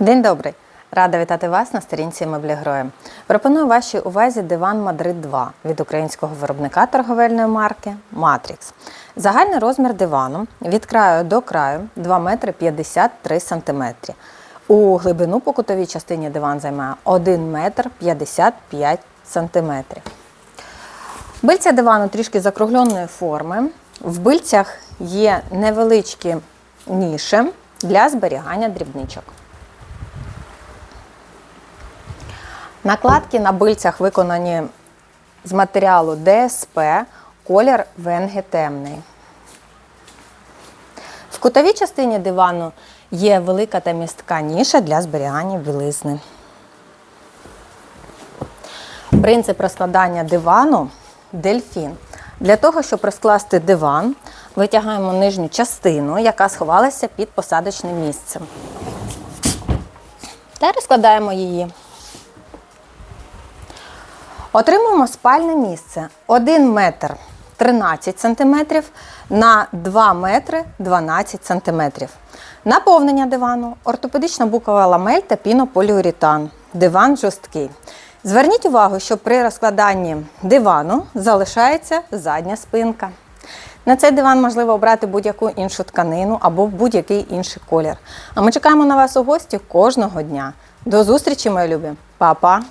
День добрий! Рада вітати вас на сторінці Меблі Героя. Пропоную вашій увазі диван Мадрид 2 від українського виробника торговельної марки Matrix. Загальний розмір дивану від краю до краю 2 метри 53 сантиметри. У глибину по кутовій частині диван займає 1 метр 55 сантиметрів. Бильця дивану трішки закругленої форми. В бильцях є невеличкі ніші для зберігання дрібничок. Накладки на бильцях виконані з матеріалу ДСП, колір венги темний. В кутовій частині дивану є велика та містка ніша для зберігання білизни. Принцип розкладання дивану дельфін. Для того, щоб розкласти диван, витягаємо нижню частину, яка сховалася під посадочним місцем. Та розкладаємо її. Отримуємо спальне місце 1 метр 13 сантиметрів на 2 метри 12 сантиметрів. Наповнення дивану, ортопедична букова ламель та пінополіуретан. Диван жорсткий. Зверніть увагу, що при розкладанні дивану залишається задня спинка. На цей диван можливо обрати будь-яку іншу тканину або будь-який інший колір. А ми чекаємо на вас у гості кожного дня. До зустрічі, мої любі! Па-па!